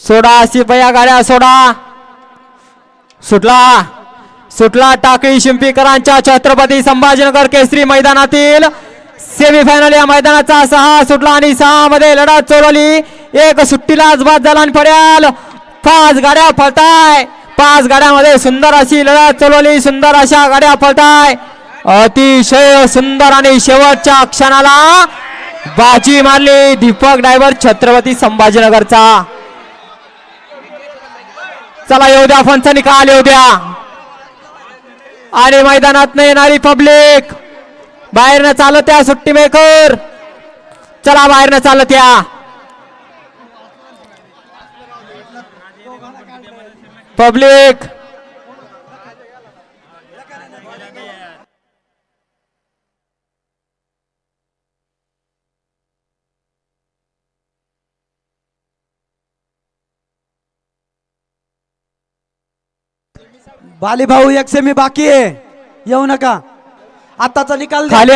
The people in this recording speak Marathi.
सोडा शिपया गाड्या सोडा. सुटला. सुटला टाकळी शिंपीकरांच्या छत्रपती संभाजीनगर केसरी मैदानातील सेमीफायनल या मैदानाचा सहा सुटला आणि सहा मध्ये लढत चोरवली एक सुट्टीलाच बाद झाला आणि पड्याल पाच गाड्या फळताय पाच गाड्यामध्ये सुंदर अशी लढत चोरवली सुंदर अशा गाड्या फळताय अतिशय सुंदर आणि शेवटच्या क्षणाला बाजी मारली दीपक ड्रायव्हर छत्रपती संभाजीनगरचा. चला येऊ द्या फनचा निकाल येऊ द्या. आणि मैदानात येणारी पब्लिक. बाहेरनं चालत या सुट्टी मेकर. चला बाहेरनं चालत या. पब्लिक बाली भाऊ एक सेमी बाकी आहे येऊ नका आताचा निकाल द्या. खाली